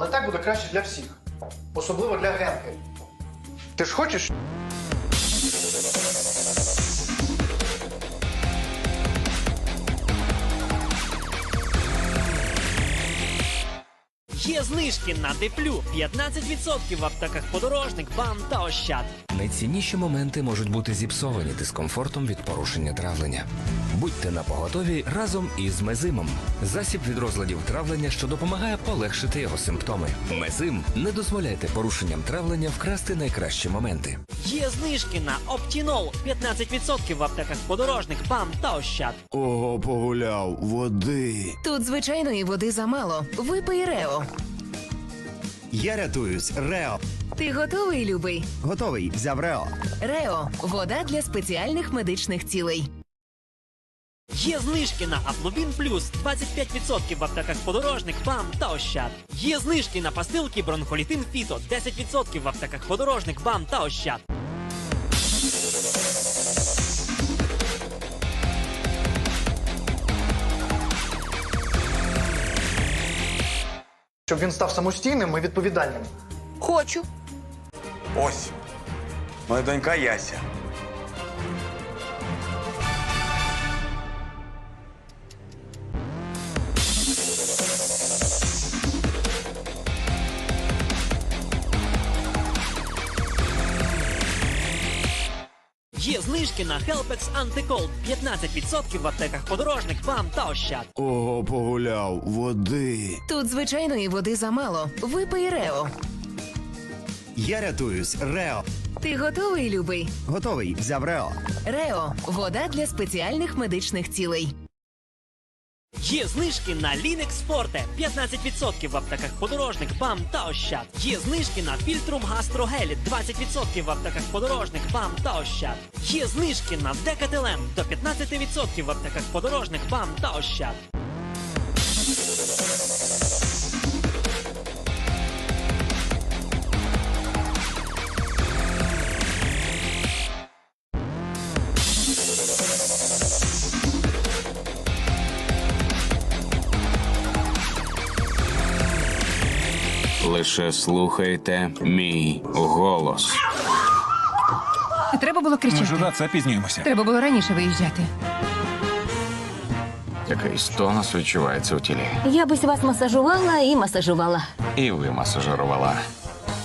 Але так буде краще для всіх. Особливо для Генки. Ти ж хочеш? Є знижки на Деплю 15% в аптеках подорожник, бам та ощад. Найцінніші моменти можуть бути зіпсовані дискомфортом від порушення травлення. Будьте на поготові разом із мезимом. Засіб від розладів травлення, що допомагає полегшити його симптоми. Мезим не дозволяйте порушенням травлення вкрасти найкращі моменти. Є знижки на Оптінол 15% в аптеках подорожник, бам та ощад. Ого, погуляв, води. Тут звичайної води замало. Випий Рео. Я рятуюсь. Рео. Ти готовий, любий? Готовий. Взяв Рео. Рео вода для спеціальних медичних цілей. Є знижки на Аплубін Плюс 25% в аптеках подорожник, бам та ощад. Є знижки на пастилки Бронхолітин Фіто 10% в аптеках подорожник, бам та ощад. Щоб він став самостійним і відповідальним. Хочу. Ось. Моя донька Яся. Є знижки на Helpex Anticold 15% в аптеках подорожник, вам та ощад. Ого, погуляв, води. Тут звичайної води замало. Випий Рео. Я рятуюсь. Рео. Ти готовий, любий? Готовий. Взяв Рео. Рео вода для спеціальних медичних цілей. Є знижки на Linux Forte 15% в аптеках подорожник, бам та ощад. Є знижки на Фільтрум гастрогелі 20% в аптеках подорожник, бам та ощад. Є знижки на Декателем до 15% в аптеках подорожник, бам та ощад. Лише слухайте мій голос. Треба було кричати. Жуда, це пізнюємося. Треба було раніше виїжджати. Якийсь тонус відчувається у тілі. Я бись вас масажувала і масажувала. І ви масажирувала.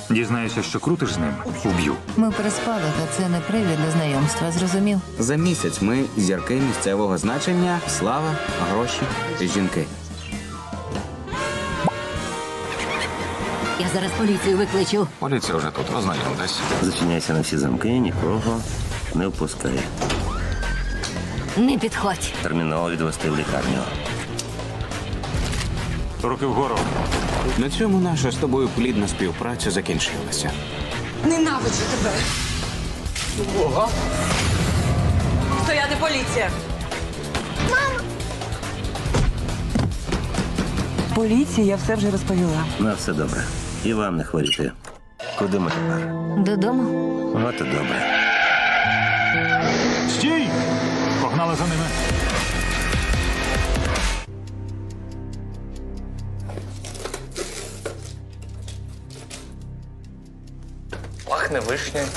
Дізнаюся, що крутиш з ним. Уб'ю. Ми переспали, та це не привід для знайомства, зрозумів? За місяць ми зірки місцевого значення, слава, гроші і жінки. Я зараз поліцію викличу. Поліція вже тут ознайомтесь. Зачиняйся на всі замки, нікого не впускай. Не підходь. Терміново відвести в лікарню. Руки вгору. На цьому наша з тобою плідна співпраця закінчилася. Ненавиджу тебе. Стояти поліція. Поліції я все вже розповіла. На все добре. І вам не хворіти. Куди ми тепер? Додому. От і добре. Стій! Погнали за ними. Пахне вишнею.